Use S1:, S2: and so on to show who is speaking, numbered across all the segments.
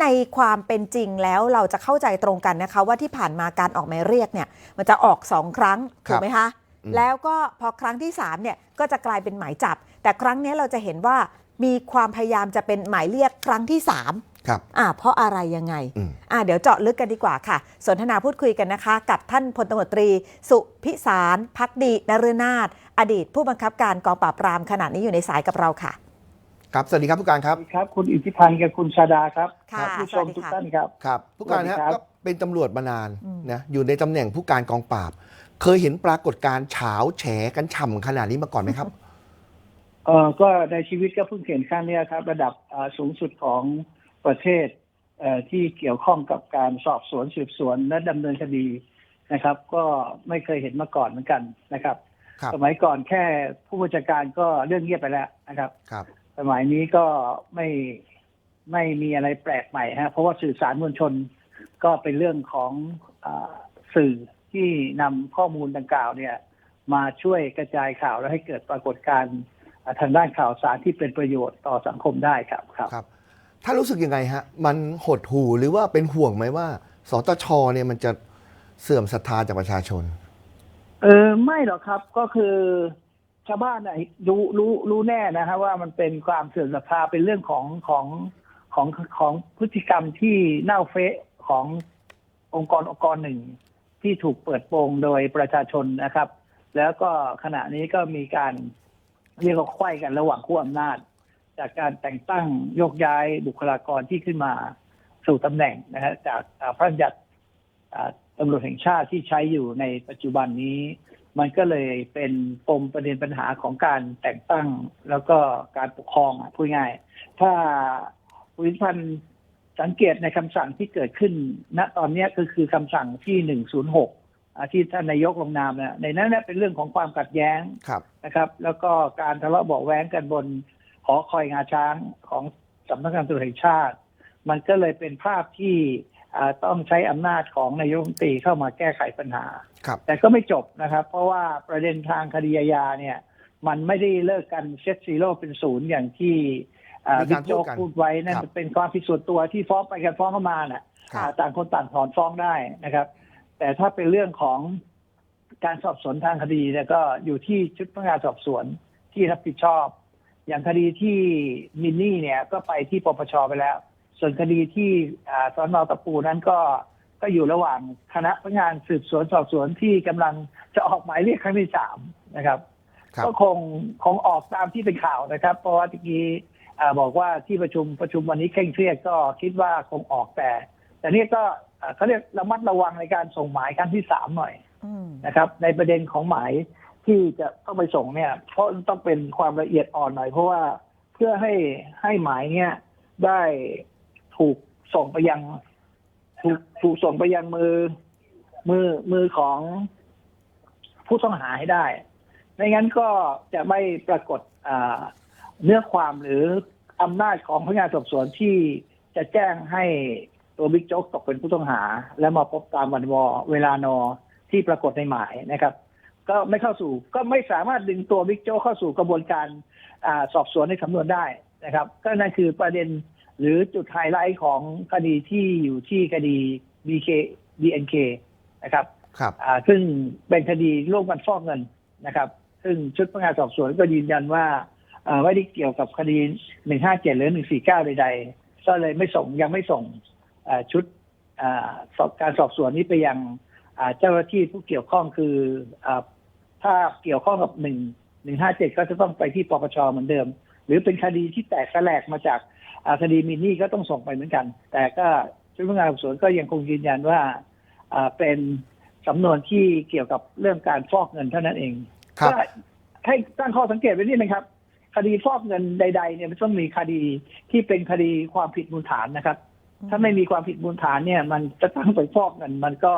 S1: ในความเป็นจริงแล้วเราจะเข้าใจตรงกันนะคะ ว่าที่ผ่านมาการออกหมายเรียกเนี่ยมันจะออกสองครั้ง
S2: ครั
S1: ถูก
S2: บ
S1: ไหมคะ
S2: อืม
S1: แล้วก็พอครั้งที่3เนี่ยก็จะกลายเป็นหมายจับ แต่ครั้งนี้เราจะเห็นว่ามีความพยายามจะเป็นหมายเรียกครั้งที่3
S2: ครับ
S1: อ่าเพราะอะไรยังไง
S2: อืม
S1: อ่าเดี๋ยวเจาะลึกกันดีกว่าค่ะ สนทนาพูดคุยกันนะคะ กับท่านพลตำรวจตรี สุพิสารพักดีนฤนาถอดีตผู้บังคับการกองปราบปรามขณะนี้อยู่ในสายกับเราค่ะ
S2: ครับสวัสดีครับผู้การครับ
S3: สวัสดีครับ คุณอิทธิพันธ์กับคุณชาดาครับ
S1: ค่ะ
S3: ผู้ชม
S1: สวัสดี
S3: ทุก
S1: ค่ะ
S3: ท่านครับ
S2: ครับ ผู้การฮะ
S3: สวัสดีครับ
S2: ก็เป็นตำรวจมานาน
S1: อืม
S2: นะอยู่ในตำแหน่งผู้การกองปราบ เคยเห็นปรากฏการณ์เฉาแฉกันฉ่ำขนาดนี้มาก่อนไหมครับ
S3: เออก็ในชีวิตก็เพิ่งเห็นครั้งเนี้ยครับ ระดับอ่าสูงสุดของประเทศเอ่อที่เกี่ยวข้องกับการสอบสวนสืบสวนและดำเนินคดีนะครับ ก็ไม่เคยเห็นมาก่อนเหมือนกันนะครับ
S2: ครับ
S3: สมัยก่อนแค่ผู้บัญชาการก็เรื่องเงียบไปแล้วนะครับ
S2: ครับ
S3: สมัยนี้ก็ไม่ไม่มีอะไรแปลกใหม่ฮะเพราะว่าสื่อสารมวลชนก็เป็นเรื่องของอาสื่อที่นำข้อมูลดังกล่าวเนี่ย มาช่วยกระจายข่าวและให้เกิดปรากฏการณ์อ่าทางด้านข่าวสารที่เป็นประโยชน์ต่อสังคมได้ครับครับ
S2: ครับถ้ารู้สึกยังไงฮะ มันหดหู่หรือว่าเป็นห่วงไหมว่า สตชเนี่ยมันจะเสื่อมศรัทธาจากประชาชน
S3: เออไม่หรอกครับก็คือ ชาวบ้านน่ะรู้รู้รู้แน่นะฮะว่ามันเป็นความเสื่อมศรัทธาเป็นเรื่องของของของของพฤติกรรมที่เน่าเฟะขององค์กรองค์กรหนึ่ง ที่ถูกเปิดโปงโดยประชาชนนะครับ แล้วก็ขณะนี้ก็มีการเรียกว่าไขว้กันระหว่างขั้วอำนาจ จากการแต่งตั้งโยกย้ายบุคลากรที่ขึ้นมาสู่ตำแหน่งนะฮะจากอาพระราชบัญญัติตำรวจแห่งชาติที่ใช้อยู่ในปัจจุบันนี้ มันก็เลยเป็นปมประเด็นปัญหาของการแต่งตั้งแล้วก็การปกครองอะพูดง่าย ถ้าคุณวิพันธ์สังเกตในคำสั่งที่เกิดขึ้น ณตอนเนี้ยก็คือคำสั่งที่หนึ่งศูนย์หกที่ท่านนายกลงนามเนี่ยในนั้นเนยเป็นเรื่องของความขัดแย้ง
S2: ครับ
S3: นะครับ แล้วก็การทะเลาะเบาะแว้งกันบนหอคอยงาช้างของสำนักงานตำรวจแห่งชาติ มันก็เลยเป็นภาพที่อ่า ต้องใช้อำนาจของนายกรัฐมนตรีเข้ามาแก้ไขปัญหา
S2: ครับ
S3: แต่ก็ไม่จบนะครับ เพราะว่าประเด็นทางคดีอาญาเนี่ย มันไม่ได้เลิกกันเซตซีโร่เป็นศูนย์อย่างที่อ่า
S2: มี
S3: บิ๊
S2: การ
S3: กโจ๊ก
S2: พูดกัน
S3: พูดไว้นั่น
S2: ครับ
S3: เป็นความผิดส่วนตัวที่ฟ้องไปกันฟ้องเข้ามาน่ะ
S2: ครับ
S3: อ่าต่างคนต่างถอนฟ้องได้นะครับ แต่ถ้าเป็นเรื่องของการสอบสวนทางคดีเนี่ยก็อยู่ที่ชุดพนักงานสอบสวนที่รับผิดชอบ อย่างคดีที่มินนี่เนี่ยก็ไปที่ปปชไปแล้ว ส่วนคดีที่อ่าสอนอตะปูนั้นก็ก็อยู่ระหว่างคณะพนักงานสืบสวนสอบสวนที่กำลังจะออกหมายเรียกครั้งที่สามนะครับ
S2: ครับ
S3: ก็คงคงออกตามที่เป็นข่าวนะครับ เพราะว่าตะกี้อ่าบอกว่าที่ประชุมประชุมวันนี้เคร่งเครียดก็คิดว่าคงออกแต่ แต่นี่ก็อ่าเขาเรียกระมัดระวังในการส่งหมายครั้งที่สามหน่อย
S1: อืม
S3: นะครับ ในประเด็นของหมายที่จะต้องไปส่งเนี่ย เพราะต้องเป็นความละเอียดอ่อนหน่อยเพราะว่าเพื่อให้ให้หมายเนี่ยได้ ถูกส่งไปยังถูกถูกส่งไปยังมือ มือมือของผู้ต้องหาให้ได้ ไม่งั้นก็จะไม่ปรากฏเนื้อความหรืออำนาจของพนักงานสอบสวนที่จะแจ้งให้ตัวบิ๊กโจ๊กตกเป็นผู้ต้องหา และมาพบตามวันวอเวลานอที่ปรากฏในหมายนะครับ ก็ไม่เข้าสู่ก็ไม่สามารถดึงตัวบิ๊กโจ๊กเข้าสู่กระบวนการอสอบสวนในสำนวนได้นะครับ ก็นั่นคือประเด็น หรือจุดไฮไลท์ของคดีที่อยู่ที่คดี BK BNK นะครับ
S2: ครับ
S3: อ่าซึ่งเป็นคดีร่วมกันฟอกเงินนะครับ ซึ่งชุดพนักงานสอบสวนก็ยืนยันว่าอ่าไม่ได้เกี่ยวกับคดี157หรือ149ใด ๆ ก็เลยไม่ส่งยังไม่ส่งอ่าชุดอ่าสอบการสอบสวนนี้ไปยังอ่าเจ้าหน้าที่ผู้เกี่ยวข้องคืออาถ้าเกี่ยวข้องกับ1 157ก็จะต้องไปที่ปปชเหมือนเดิม หรือเป็นคดีที่แตกแสลกมาจากอ่า คดีมินนี่ก็ต้องส่งไปเหมือนกัน แต่ก็ชุดพนักงานสอบสวนก็ยังคงยืนยันว่าอ่าเป็นสำนวนที่เกี่ยวกับเรื่องการฟอกเงินเท่านั้นเอง
S2: ครับ
S3: ก็ให้ตั้งข้อสังเกตไว้นิดนึงครับ คดีฟอกเงินใด ๆ เนี่ยมันต้องมีคดีที่เป็นคดีความผิดมูลฐานนะครับ ถ้าไม่มีความผิดมูลฐานเนี่ย มันจะตั้งไปฟอกเงินมันก็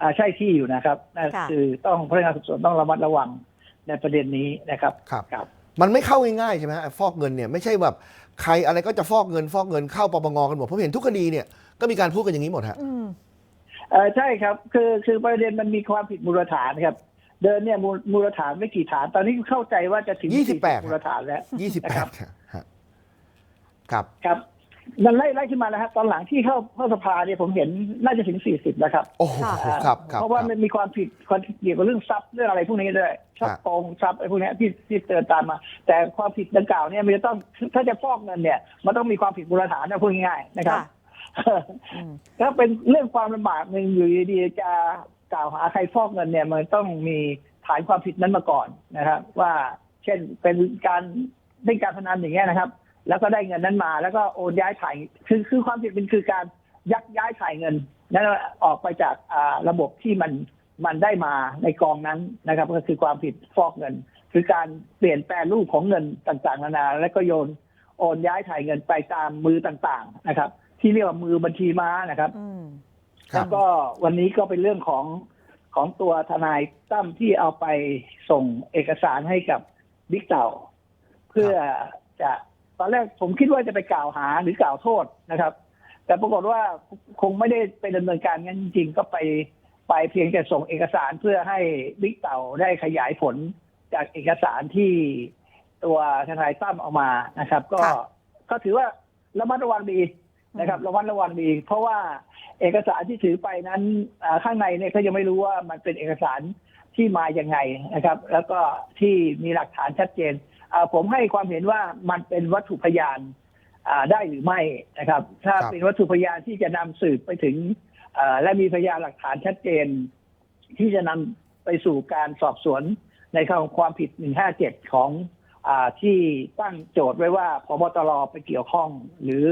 S3: อ่าใช่ที่อยู่นะครับนั่น
S1: ค่ะ
S3: คือต้องพนักงานสอบสวนต้องระมัดระวังในประเด็นนี้นะครับ
S2: ครับ
S3: ครับ
S2: มันไม่เข้าง่ายๆใช่ไหมฮะฟอกเงินเนี่ยไม่ใช่แบบ ใครอะไรก็จะฟอกเงินฟอกเงินเข้าปปงกันหมดผมเห็นทุกคดีเนี่ยก็มีการพูดกันอย่างนี้หมดฮะ
S1: อืม
S3: เออใช่ครับ คือคือประเด็นมันมีความผิดมูลฐานครับ เดินเนี่ยมูลมูลฐานไม่กี่ฐาน ตอนนี้เข้าใจว่าจะถึง
S2: 28
S3: มูลฐานแล้ว
S2: ยี่สิบแป
S3: ครั
S2: ด
S3: บ
S2: ฮะครับ
S3: ครับ มันไล่ไล่ขึ้นมาแล้วฮะตอนหลังที่เข้าเข้าสภาเนี่ยผมเห็นน่าจะถึงสี่สิบแล้วครับ
S2: โอ้โห
S1: ค่ะ
S2: ครับครับ
S3: เพราะว่า
S2: ครับ
S3: มันมีความผิดความผิดเกี่ยวกับเรื่องทรัพย์เรื่องอะไรพวกนี้ด้วยชอบ
S2: ฮะ
S3: โกงทรัพย์ไอ้พวกเนี้ยที่ที่เตือนตามมา แต่ความผิดดังกล่าวเนี่ยมันจะต้องถ้าจะฟอกเงินเนี่ย มันต้องมีความผิดมูลฐานนะพูดง่ายๆนะครับ
S1: ค่ะอืม
S3: ก็เป็นเรื่องความลำบากหนึ่งอยู่ดีๆจะกล่าวหาใครฟอกเงินเนี่ย มันต้องมีฐานความผิดนั้นมาก่อนนะครับ ว่าเช่นเป็นการเล่นการพนันอย่างเงี้ยนะครับ แล้วก็ได้เงินนั้นมา แล้วก็โอนย้ายถ่ายคือคือความผิดเป็นคือการยักย้ายถ่ายเงินนั้นออกไปจากอ่าระบบที่มันมันได้มาในกองนั้นนะครับ ก็คือความผิดฟอกเงิน คือการเปลี่ยนแปลรูปของเงินต่างๆนานา แล้วก็โยนโอนย้ายถ่ายเงินไปตามมือต่างๆนะครับ ที่เรียกว่ามือบัญชีม้านะครับ
S1: อืม
S2: ครั
S3: แล้
S2: บ
S3: วก็วันนี้ก็เป็นเรื่องของของตัวทนายตั้มที่เอาไปส่งเอกสารให้กับบิ๊กเต่า เพื่อจะ ตอนแรกผมคิดว่าจะไปกล่าวหาหรือกล่าวโทษนะครับ แต่ปรากฏว่าคงไม่ได้ไปดำเนินการงั้นจริงๆ ก็ไปไปเพียงแต่ส่งเอกสารเพื่อให้บิ๊กเต่าได้ขยายผลจากเอกสารที่ตัวทนายตั้มเอามานะครับ ก็
S1: ค่ะ
S3: ก็ถือว่าระมัดระวังดีนะครับระมัดระวังดี เพราะว่าเอกสารที่ถือไปนั้นอ่าข้างในเนี่ยก็ยังไม่รู้ว่ามันเป็นเอกสารที่มาอย่างไงนะครับ แล้วก็ที่มีหลักฐานชัดเจนอ่า ผมให้ความเห็นว่ามันเป็นวัตถุพยานอ่าได้หรือไม่นะครับ ถ้า
S2: ครับ
S3: เป็นวัตถุพยานที่จะนำสืบไปถึงอ่าและมีพยานหลักฐานชัดเจน ที่จะนำไปสู่การสอบสวนในข้อความผิด 157 ของอาที่ตั้งโจทย์ไว้ว่าพบตรไปเกี่ยวข้อง หรือ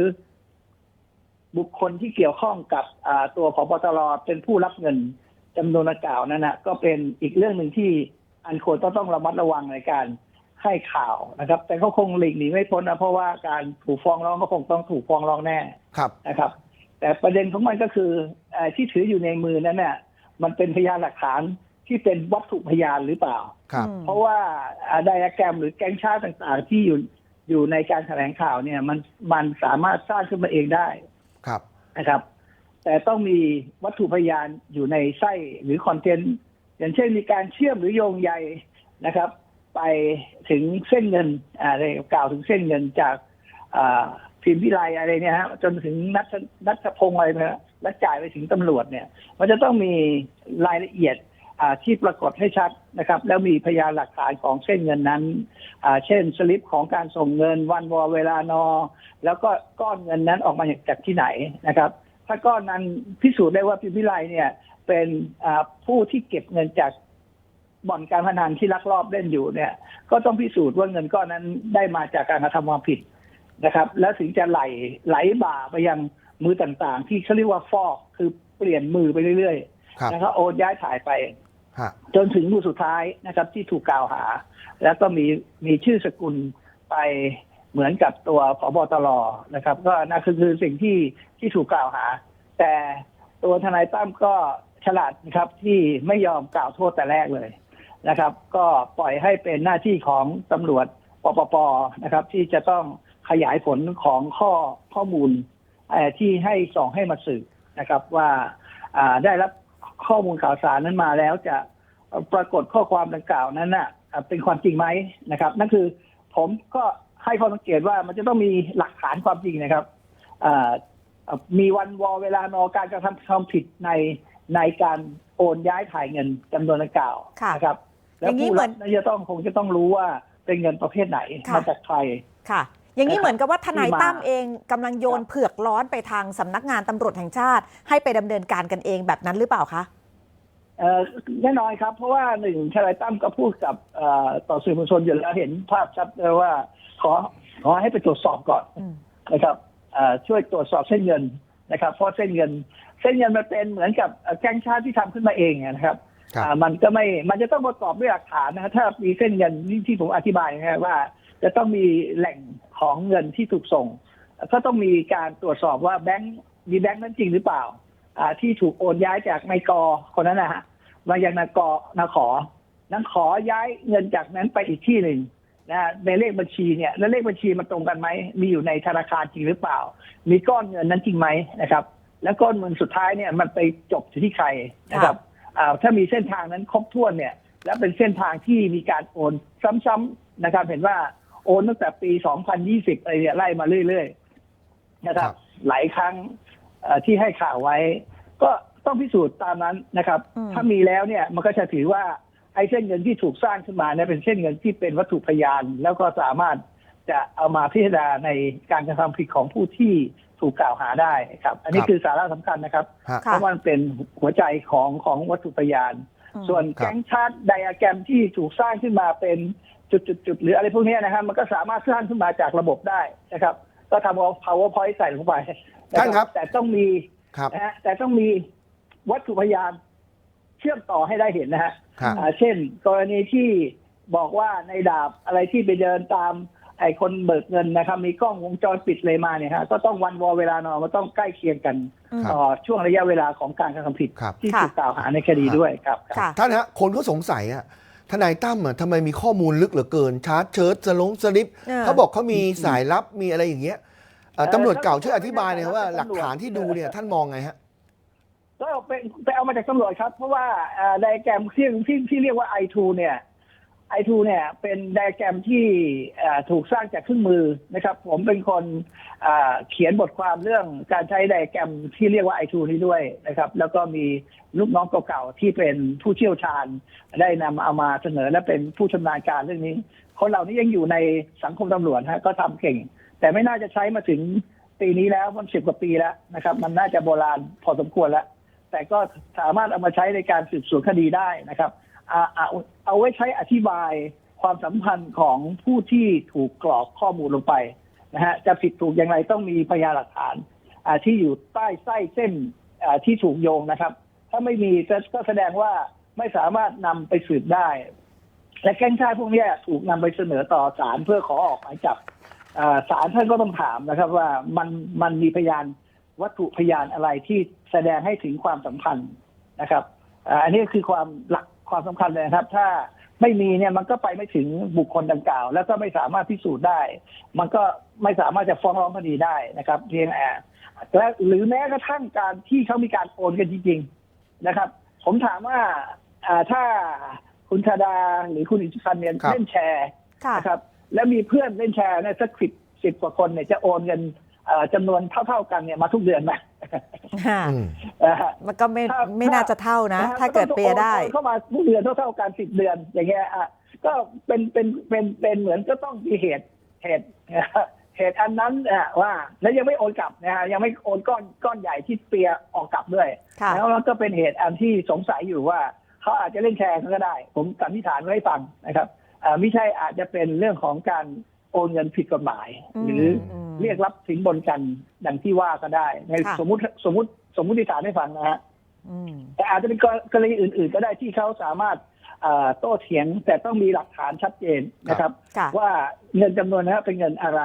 S3: บุคคลที่เกี่ยวข้องกับอ่าตัวพบตรเป็นผู้รับเงินจำนวนดังกล่าวนั้นนะก็เป็นอีกเรื่องหนึ่งที่อันควรต้องต้องระมัดระวังในการ ให้ข่าวนะครับ แต่เขาคงหลีกหนีไม่พ้นนะเพราะว่าการถูกฟ้องร้องก็คงต้องถูกฟ้องร้องแน่
S2: ครับ
S3: นะครับ แต่ประเด็นของมันก็คือเออที่ถืออยู่ในมือนั้นเนี่ยมันเป็นพยานหลักฐานที่เป็นวัตถุพยานหรือเปล่า
S2: ครับ
S1: อืม
S3: เพราะว่าไดอะแกรมหรือแกงชาติต่างๆ ที่อยู่อยู่ในการแถลงข่าวเนี่ย มันมันสามารถสร้างขึ้นมาเองได้
S2: ครับ
S3: นะครับ แต่ต้องมีวัตถุพยานอยู่ในไส้หรือคอนเทนต์อย่างเช่นมีการเชื่อมหรือโยงใยนะครับ ไปถึงเส้นเงินอะไรกล่าวถึงเส้นเงินจากพิมพ์วิไลอะไรเนี่ยฮะจนถึงนัทนัทพงศ์อะไรนะและจ่ายไปถึงตำรวจเนี่ย มันจะต้องมีรายละเอียดที่ปรากฏให้ชัดนะครับ แล้วมีพยานหลักฐานของเส้นเงินนั้น เช่นสลิปของการส่งเงินวันวอเวลานอ แล้วก็ก้อนเงินนั้นออกมาจากที่ไหนนะครับ ถ้าก้อนนั้นพิสูจน์ได้ว่าพิมพิไลเนี่ยเป็นผู้ที่เก็บเงินจาก บ่อนการพนันที่ลักลอบเล่นอยู่เนี่ย ก็ต้องพิสูจน์ว่าเงินก้อนนั้นได้มาจากการกระทำความผิดนะครับ แล้วถึงจะไหลไหลบ่าไปยังมือต่างๆ ที่เขาเรียกว่าฟอกคือเปลี่ยนมือไปเรื่อย
S2: ครับ
S3: ๆนะครับโอนย้ายถ่ายไป
S2: ฮะ
S3: จนถึงมือสุดท้ายนะครับ ที่ถูกกล่าวหา แล้วก็มีมีชื่อสกุลไปเหมือนกับตัวพบตรนะครับ ก็นั่นคือคือสิ่งที่ที่ถูกกล่าวหา แต่ตัวทนายตั้มก็ฉลาดนะครับที่ไม่ยอมกล่าวโทษแต่แรกเลย นะครับ ก็ปล่อยให้เป็นหน้าที่ของตำรวจปปปนะครับ ที่จะต้องขยายผลของข้อข้อมูลเอ่อที่ให้ส่งให้มาสืบนะครับว่าอ่าได้รับข้อมูลข่าวสารนั้นมาแล้วจะปรากฏข้อความดังกล่าวนั้นน่ะอะ เป็นความจริงไหมนะครับ นั่นคือผมก็ให้ข้อสังเกตว่ามันจะต้องมีหลักฐานความจริงนะครับอ่าอะมีวันวอเวลานอการกระทำความผิดในในการโอนย้ายถ่ายเงินจำนวนดังกล่าว
S1: ค่ะ
S3: นะครับ
S1: อ
S3: แล้ว
S1: ย่างนี้
S3: ผู้
S1: เหมื
S3: รั
S1: อน
S3: บน่าจะต้องคงจะต้องรู้ว่าเป็นเงินประเภทไหน
S1: ค่ะ
S3: มาจากใคร
S1: ค่ะ อย่างนี้เหมือนกับว่าทนาย
S3: ที่มา
S1: ตั้มเองกำลังโยน
S3: ครับ
S1: เผือกร้อนไปทางสำนักงานตำรวจแห่งชาติ ให้ไปดำเนินการกันเองแบบนั้นหรือเปล่าคะ
S3: เอ่อแน่นอนครับ เพราะว่าหนึ่งทนายตั้มก็พูดกับเอ่อต่อสื่อมวลชนอยู่แล้วเห็นภาพชัดเลยว่า ขอขอให้ไปตรวจสอบก่อน
S1: อืม
S3: นะครับเอ่อช่วยตรวจสอบเส้นเงินนะครับ เพราะเส้นเงิน เส้นเงินมันเป็นเหมือนกับเอ่อแก๊งชาติที่ทำขึ้นมาเองนะครับ
S2: ครับ
S3: อ่า มันก็ไม่มันจะต้องประกอบด้วยหลักฐานนะ ถ้ามีเส้นเงินที่ผมอธิบายนะครับว่า จะต้องมีแหล่งของเงินที่ถูกส่ง ก็ต้องมีการตรวจสอบว่าแบงค์มีแบงค์นั้นจริงหรือเปล่า อ่า ที่ถูกโอนย้ายจากนายกอคนนั้นนะฮะมายังนายกนาขอนั้นขอย้ายเงินจากนั้นไปอีกที่หนึ่งนะฮะในเลขบัญชีเนี่ยแล้วเลขบัญชีมันตรงกันไหมมีอยู่ในธนาคารจริงหรือเปล่า มีก้อนเงินนั้นจริงไหมนะครับ แล้วก้อนเงินสุดท้ายเนี่ยมันไปจบอยู่ที่ใครนะครับ ถ้ามีเส้นทางนั้นครบถ้วนเนี่ย และเป็นเส้นทางที่มีการโอนซ้ำๆนะครับ เห็นว่าโอนตั้งแต่ปี 2020อะไรเนี่ยไล่มาเรื่อยนะครับ
S2: ครับ
S3: หลายครั้งเอ่อที่ให้ข่าวไว้ ก็ต้องพิสูจน์ตามนั้นนะครับ
S1: อืม
S3: ถ้ามีแล้วเนี่ยมันก็จะถือว่าไอ้เส้นเงินที่ถูกสร้างขึ้นมาเนี่ยเป็นเส้นเงินที่เป็นวัตถุพยาน แล้วก็สามารถจะเอามาพิจารณาในการกระทำผิดของผู้ที่ ถูกกล่าวหาได้ครับ อันนี้
S2: ครับ
S3: คือสาระสำคัญนะครับ
S2: ฮะ
S3: เพราะมันเป็นหัวใจของของวัตถุพยาน
S1: อืม
S3: ส่วน
S2: ครับ
S3: แก๊งชาร์ตไดอะแกรมที่ถูกสร้างขึ้นมาเป็นจุดๆๆหรืออะไรพวกเนี้ยนะครับ มันก็สามารถสร้างขึ้นมาจากระบบได้นะครับ ก็ทำเอา powerpoint ใส่ลงไปะ
S2: ท่านครับ
S3: แต่ต้องมี
S2: ครับ
S3: นะฮะแต่ต้องมีวัตถุพยานเชื่อมต่อให้ได้เห็นนะฮะ
S2: ครับ
S3: อ่าเช่น กรณีที่บอกว่าในดาบอะไรที่ไปเดินตาม ไอ้คนเบิกเงินนะครับ มีกล้องวงจรปิดเลยมาเนี่ยฮะก็ต้องวันวอเวลานอนมันต้องใกล้เคียงกัน
S1: อืม
S2: ครับ
S3: ต่อช่วงระยะเวลาของการกระทำผิด
S2: ครับ
S3: ที่
S1: ค่ะ
S3: ถูกกล่าวหาในคดีด้วยครับ
S1: ค่ะ
S2: ท่านฮะคนก็สงสัยอะทนายตั้มอะทำไมมีข้อมูลลึกเหลือเกิน ชาร์จเชิร์ตสลงสลิป
S1: เออ
S2: เขาบอกเขามีสายลับมีอะไรอย่างเงี้ยเอ่อ
S3: เออ
S2: ตำรวจเก่า
S3: ถ้า
S2: ช่วยอธิบายหน่อยครับว่า
S3: ถ้า
S2: หลักฐานที่ดูเนี่ย
S3: ตำรวจ
S2: ท่านมองไงฮะ
S3: ก็ไปไปเอามาจากตำรวจครับ เพราะว่าไดแกรมที่ที่ที่เรียกว่า i2 เนี่ย i2 เนี่ยเป็นไดแกรมที่ถูกสร้างจากเครื่องมือนะครับ ผมเป็นคนเขียนบทความเรื่องการใช้ไดแกรมที่เรียกว่า i2 นี้ด้วยนะครับ แล้วก็มีลูกน้องเก่าๆที่เป็นผู้เชี่ยวชาญ ได้นำเอามาเสนอและเป็นผู้ชำนาญการเรื่องนี้ คนเหล่านี้ยังอยู่ในสังคมตำรวจฮะก็ทำเก่ง แต่ไม่น่าจะใช้มาถึงปีนี้แล้วมันสิบกว่าปีแล้วนะครับ มันน่าจะโบราณพอสมควรแล้ว แต่ก็สามารถเอามาใช้ในการสืบสวนคดีได้นะครับ อาเอาเอาไว้ใช้อธิบายความสัมพันธ์ของผู้ที่ถูกกรอกข้อมูลลงไปนะฮะจะผิดถูกอย่างไรต้องมีพยานหลักฐานอ่าที่อยู่ใต้ไส้เส้นอ่าที่ถูกโยงนะครับ ถ้าไม่มีก็แสดงว่าไม่สามารถนำไปสืบได้ และแก๊งชาติพวกนี้ถูกนำไปเสนอต่อศาลเพื่อขอออกหมายจับศาลท่านก็ต้องถามนะครับ ว่ามันมันมีพยานวัตถุพยานอะไรที่แสดงให้ถึงความสัมพันธ์นะครับ อันนี้คือความหลัก ความสำคัญเลยนะครับ ถ้าไม่มีเนี่ยมันก็ไปไม่ถึงบุคคลดังกล่าว แล้วก็ไม่สามารถพิสูจน์ได้ มันก็ไม่สามารถจะฟ้องร้องคดีได้นะครับ เพียงแต่และหรือแม้กระทั่งการที่เขามีการโอนกันจริงๆนะครับ ผมถามว่าอ่าถ้าคุณชาดาหรือคุณอิทธิพันธ์เนี่ย
S2: ครับ
S3: เล่นแชร์
S1: ค่ะ
S3: นะครับแล้วมีเพื่อนเล่นแชร์เนี่ยสักสิบสิบกว่าคนเนี่ยจะโอนเงินเอ่อจำนวนเท่า ๆกันเนี่ยมาทุกเดือนไหม
S1: ค่ะ
S2: อื ม
S3: นะฮะ
S1: มันก็ไม่
S3: ถ้า
S1: ไม่น่าจะเท่านะ
S3: นะฮะ
S1: ถ้าเกิดเปียร์ได้
S3: โอนเข้ามาทุกเดือนเท่าๆกันสิบเดือนอย่างเงี้ยอะก็เป็นเป็นเป็นเป็นเหมือนก็ต้องมีเหตุเหตุเหตุอันนั้นอะว่า แล้วยังไม่โอนกลับนะฮะยังไม่โอนก้อนก้อนใหญ่ที่เปียออกกลับด้วย
S1: ค่ะ
S3: แล้วมันก็เป็นเหตุอันที่สงสัยอยู่ว่าเขาอาจจะเล่นแชร์ก็ได้ ผมสันนิษฐานไว้ให้ฟังนะครับอ่าไม่ใช่อาจจะเป็นเรื่องของการ โอนเงินผิดกฎหมาย
S1: อืม
S3: หรืออ
S1: ม
S3: เรียกรับสินบนกันดังที่ว่าก็ได้ ใน
S1: ค่ะ
S3: สมมติสมมติสมมติฐานให้ฟังนะฮะ
S1: อืม
S3: แต่อาจจะเป็นกรณีอื่น ๆ ก็ได้ที่เขาสามารถเอ่อโต้เถียงแต่ต้องมีหลักฐานชัดเจนนะครับ
S1: ค่ะ
S3: ว่าเงินจำนวนนั้นเป็นเงินอะไร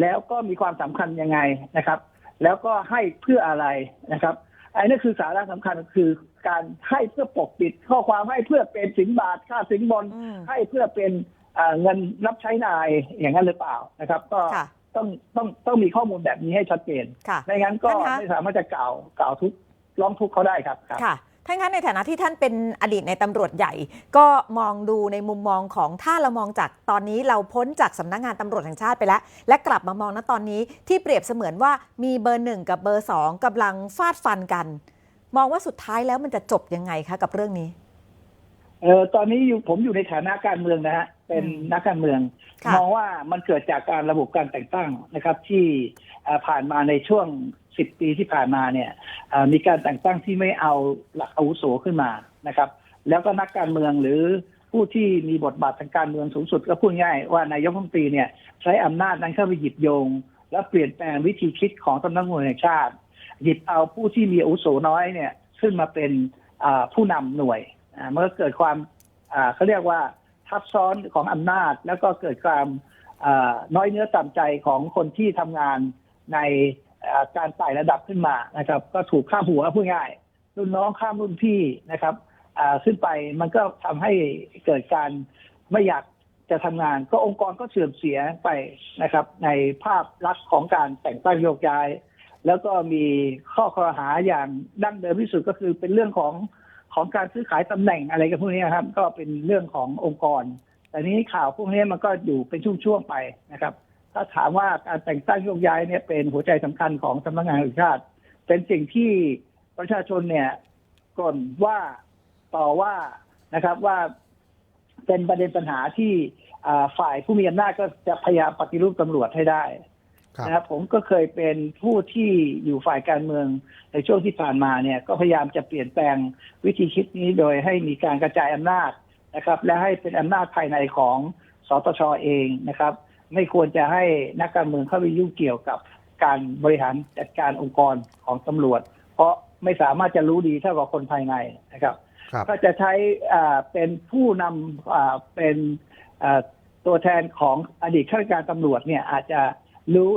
S3: แล้วก็มีความสำคัญยังไงนะครับ แล้วก็ให้เพื่ออะไรนะครับอันนี้คือสาระสำคัญคือการให้เพื่อปกปิดข้อความให้เพื่อเป็นสินบาทค่าสินบน
S1: อืม
S3: ให้เพื่อเป็น เอ่อเงินรับใช้นายอย่างนั้นหรือเปล่านะครับ ก็
S1: ค่ะ
S3: ต้องต้องต้องมีข้อมูลแบบนี้ให้ชัดเจน
S1: ค่ะ
S3: ไม่งั้นก็
S1: ท่านคะ
S3: ไม่สามารถจะกล่าวกล่าวทุกข์ร้องทุกข์เขาได้ครับครับ
S1: ค่ะถ้างั้นในฐานะที่ท่านเป็นอดีตในตำรวจใหญ่ ก็มองดูในมุมมองของถ้าเรามองจากตอนนี้เราพ้นจากสำนักงานตำรวจแห่งชาติไปแล้ว และกลับมามองณตอนนี้ที่เปรียบเสมือนว่ามีเบอร์หนึ่งกับเบอร์สองกำลังฟาดฟันกัน มองว่าสุดท้ายแล้วมันจะจบยังไงคะกับเรื่องนี้
S3: เออตอนนี้อยู่ผมอยู่ในฐานะการเมืองนะฮะ เป็น
S1: อืม
S3: นักการเมือง
S1: ค่ะ
S3: มองว่ามันเกิดจากการระบบการแต่งตั้งนะครับ ที่เอ่อผ่านมาในช่วงสิบปีที่ผ่านมาเนี่ยเอ่อมีการแต่งตั้งที่ไม่เอาหลักอาวุโสขึ้นมานะครับ แล้วก็นักการเมืองหรือผู้ที่มีบทบาททางการเมืองสูงสุดก็พูดง่ายว่านายกรัฐมนตรีเนี่ย ใช้อำนาจนั้นเข้าไปหยิบโยง และเปลี่ยนแปลงวิธีคิดของสำนักงานตำรวจแห่งชาติ หยิบเอาผู้ที่มีอาวุโสน้อยเนี่ยขึ้นมาเป็นอ่าผู้นำหน่วยอ่ามันก็เกิดความอ่าเขาเรียกว่า ทับซ้อนของอำนาจ แล้วก็เกิดความน้อยเนื้อต่ำใจของคนที่ทำงานในการไต่ระดับขึ้นมานะครับ ก็ถูกข้ามหัวพูดง่ายรุ่นน้องข้ามรุ่นพี่นะครับขึ้นไปมันก็ทำให้เกิดการไม่อยากจะทำงาน ก็องค์กรก็เสื่อมเสียไปนะครับ ในภาพลักษณ์ของการแต่งตั้งโยกย้าย แล้วก็มีข้อคอหาอย่างดั้งเดิมที่สุดก็คือเป็นเรื่องของ ของการซื้อขายตำแหน่งอะไรกันพวกนี้ครับ ก็เป็นเรื่องขององค์กร แต่นี้ข่าวพวกนี้มันก็อยู่เป็นช่วงๆไปนะครับ ถ้าถามว่าการแต่งตั้งโยกย้ายเนี่ยเป็นหัวใจสำคัญของสำนักงานแห่งชาติ เป็นสิ่งที่ประชาชนเนี่ยก่นว่าต่อว่านะครับว่าเป็นประเด็นปัญหาที่ฝ่ายผู้มีอำนาจก็จะพยายามปฏิรูปตำรวจให้ได้ นะครับผมก็เคยเป็นผู้ที่อยู่ฝ่ายการเมืองในช่วงที่ผ่านมาเนี่ยก็พยายามจะเปลี่ยนแปลงวิธีคิดนี้โดยให้มีการกระจายอำนาจนะครับ และให้เป็นอำนาจภายในของสตชเองนะครับ ไม่ควรจะให้นักการเมืองเข้าไปยุ่งเกี่ยวกับการบริหารจัดการองค์กรของตำรวจ เพราะไม่สามารถจะรู้ดีเท่ากับคนภายในนะครับ
S2: ครับ
S3: ก็จะใช้อ่าเป็นผู้นำอ่าเป็นอ่าตัวแทนของอดีตข้าราชการตำรวจเนี่ยอาจจะ รู้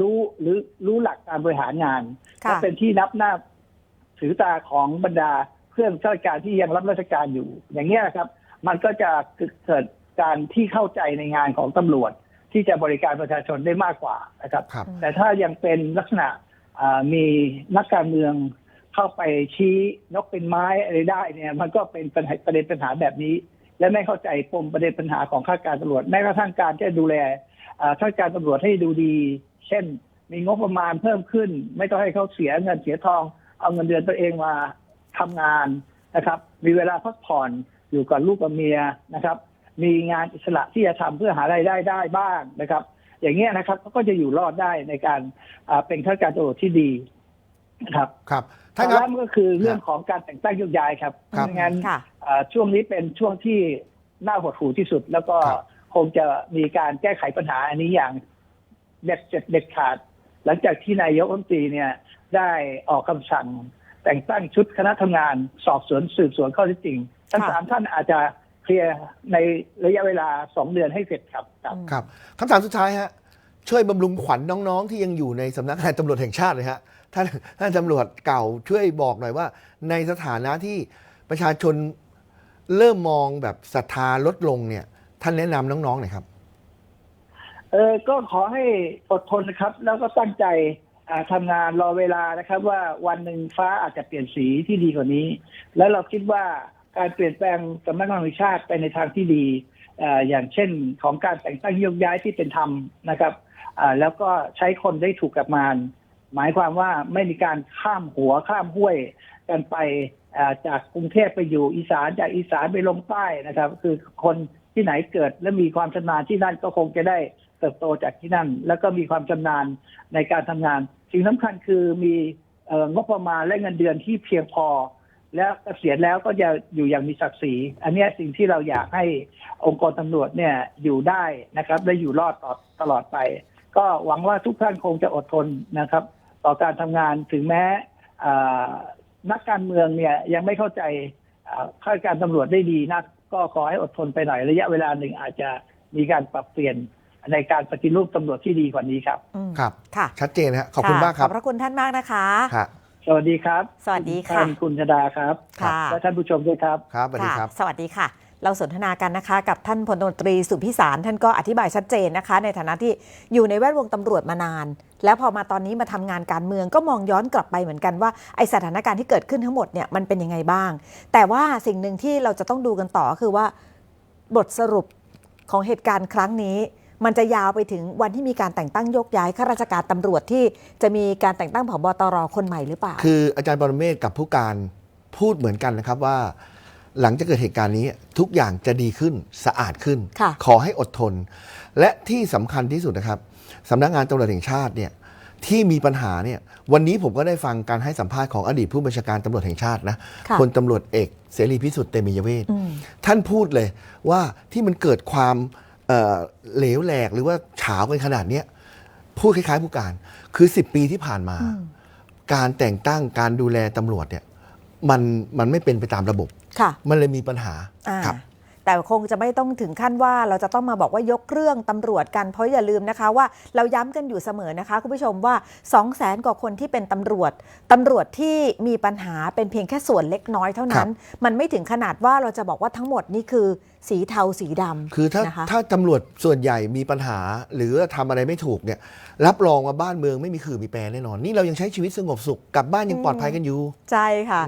S3: รู้หรือรู้หลักการบริหารงาน
S1: ค่ะ
S3: และเป็นที่นับหน้าถือตาของบรรดาเพื่อนข้าราชการที่ยังรับราชการอยู่ อย่างนี้ยครับ มันก็จะเกิดการที่เข้าใจในงานของตำรวจ ที่จะบริการประชาชนได้มากกว่านะครับ
S2: ครับ
S3: แต่ถ้ายังเป็นลักษณะอ่ามีนักการเมืองเข้าไปชี้นกเป็นไม้อะไรได้เนี่ยมันก็เป็นปัญหาประเด็นปัญหาแบบนี้ และไม่เข้าใจปมประเด็นปัญหาของข้าราชการตำรวจแม้กระทั่งการที่จะดูแลอ่า ข้าราชการตำรวจให้ดูดี เช่น มีงบประมาณเพิ่มขึ้น ไม่ต้องให้เขาเสียเงินเสียทอง เอาเงินเดือนตัวเองมาทำงานนะครับ มีเวลาพักผ่อนอยู่กับลูกกับเมียนะครับ มีงานอิสระที่จะทำเพื่อหารายได้ได้บ้างนะครับ อย่างเงี้ยนะครับเขาก็จะอยู่รอดได้ในการอ่าเป็นข้าราชการตำรวจที่ดีนะครับ
S2: ครับ
S3: ทา
S2: ท่างนครับ
S3: แรกก็คือเรื่องของการแต่งตั้งโยกย้ายครับ
S2: ครับ
S3: ไม่งั้น
S1: ค่ะ
S3: อ่าช่วงนี้เป็นช่วงที่น่าหดหู่ที่สุดแล้วก็
S2: ครับ
S3: คงจะมีการแก้ไขปัญหาอันนี้อย่างเด็ดเจ็ดเด็ดขาด หลังจากที่นายกรัฐมนตรีเนี่ยได้ออกคำสั่ง แต่งตั้งชุดคณะทำงาน สอบสวนสืบสวนข้อเท็จจริง ทั้ง
S1: ค่ะ
S3: สามท่านอาจจะเคลียร์ในระยะเวลาสองเดือนให้เสร็จครับ ครับ
S1: อืม
S2: ครับคำถามสุดท้ายฮะช่วยบำรุงขวัญน้องๆ ที่ยังอยู่ในสำนักงานตำรวจแห่งชาติเลยฮะท่านท่านตำรวจเก่าช่วยบอกหน่อยว่า ในสถานะที่ประชาชนเริ่มมองแบบศรัทธาลดลงเนี่ย ท่านแนะนำน้องๆหน่อยครับ
S3: เออก็ขอให้อดทนนะครับ แล้วก็ตั้งใจอ่าทำงานรอเวลานะครับ ว่าวันหนึ่งฟ้าอาจจะเปลี่ยนสีที่ดีกว่านี้ แล้วเราคิดว่าการเปลี่ยนแปลงสำนักงานตำรวจแห่งชาติไปในทางที่ดีอ่าอย่างเช่นของการแต่งตั้งโยกย้ายที่เป็นธรรมนะครับอ่าแล้วก็ใช้คนได้ถูกกับมาน หมายความว่าไม่มีการข้ามหัวข้ามห้วยกันไปอ่าจากกรุงเทพไปอยู่อีสานจากอีสานไปลงใต้นะครับ คือคน ที่ไหนเกิดและมีความชำนาญที่นั่นก็คงจะได้เติบโตจากที่นั่น แล้วก็มีความชำนาญในการทำงาน สิ่งสำคัญคือมีงบประมาณและเงินเดือนที่เพียงพอ และเกษียณแล้วก็จะอยู่อย่างมีศักดิ์ศรี อันนี้สิ่งที่เราอยากให้องค์กรตำรวจเนี่ยอยู่ได้นะครับ และอยู่รอดต่อตลอดไป ก็หวังว่าทุกท่านคงจะอดทนนะครับ ต่อการทำงานถึงแม้นักการเมืองเนี่ยยังไม่เข้าใจข้าราชการตำรวจได้ดีนัก ก็ขอให้อดทนไปหน่อยระยะเวลาหนึ่งอาจจะมีการปรับเปลี่ยนในการปฏิรูปตำรวจที่ดีกว่านี้ครับ
S1: อืม
S2: ครับ
S1: ค่ะ
S2: ชัดเจนฮะขอบคุณมากค
S1: ข
S2: รั
S1: อ
S2: บบ
S1: พระคุณท่านมากนะคะ
S2: ครับ
S3: สวัสดีครับ
S1: สวัสดีค่ะ
S3: ท่านคุณชดาครับ
S1: ค่ะ
S3: และท่านผู้ชมด้วยครับ
S2: ครับสวัสดีครับะ
S1: สวัสดีค่ะ เราสนทนากันนะคะ กับท่านพลตรีสุพิสาร ท่านก็อธิบายชัดเจนนะคะ ในฐานะที่อยู่ในแวดวงตำรวจมานาน แล้วพอมาตอนนี้มาทำงานการเมืองก็มองย้อนกลับไปเหมือนกันว่าไอสถานการณ์ที่เกิดขึ้นทั้งหมดเนี่ยมันเป็นยังไงบ้าง แต่ว่าสิ่งหนึ่งที่เราจะต้องดูกันต่อคือว่า บทสรุปของเหตุการณ์ครั้งนี้มันจะยาวไปถึงวันที่มีการแต่งตั้งยกย้ายข้าราชการตำรวจที่จะมีการแต่งตั้งผบตรคนใหม่หรือเปล่า
S2: คืออาจารย์ปรเมศกับผู้การพูดเหมือนกันนะครับว่า หลังจากเกิดเหตุการณ์นี้ทุกอย่างจะดีขึ้นสะอาดขึ้น
S1: ค่ะ
S2: ขอให้อดทน และที่สำคัญที่สุดนะครับสำนักงานตำรวจแห่งชาติเนี่ยที่มีปัญหาเนี่ยวันนี้ผมก็ได้ฟังการให้สัมภาษณ์ของอดีตผู้บัญชาการตำรวจแห่งชาตินะ
S1: ค่ะ
S2: พลตำรวจเอกเสรีพิสุทธิ์เตมียเวท
S1: อืม
S2: ท่านพูดเลยว่าที่มันเกิดความเอ่อเหลวแหลกหรือว่าเฉากันขนาดเนี้ยพูดคล้ายๆผู้การ คือ 10 ปีที่ผ่านมา
S1: อืม
S2: การแต่งตั้งการดูแลตำรวจเนี่ยมันมันไม่เป็นไปตามระบบ
S1: ค่ะ
S2: มันเลยมีปัญหา
S1: อ่า
S2: ครับ
S1: แต่คงจะไม่ต้องถึงขั้นว่าเราจะต้องมาบอกว่ายกเรื่องตำรวจกันเพราะอย่าลืมนะคะว่าเราย้ำกันอยู่เสมอนะคะ คุณผู้ชมว่า 2 0 0แสนกว่าคนที่เป็นตำรวจตำรวจที่มีปัญหาเป็นเพียงแค่ส่วนเล็กน้อยเท่านั้น มันไม่ถึงขนาดว่าเราจะบอกว่าทั้งหมดนี่คือสีเทาสีดำ
S2: คือถ้า
S1: นะคะ
S2: ถ้าตำรวจส่วนใหญ่มีปัญหา หรือทำอะไรไม่ถูกเนี่ย รับรองว่าบ้านเมืองไม่มีขื่อมีแปรแน่นอน นี่เรายังใช้ชีวิตสงบสุขกลับบ้านยังปลอดภัยกันอยู่
S1: ใช่ค่ะ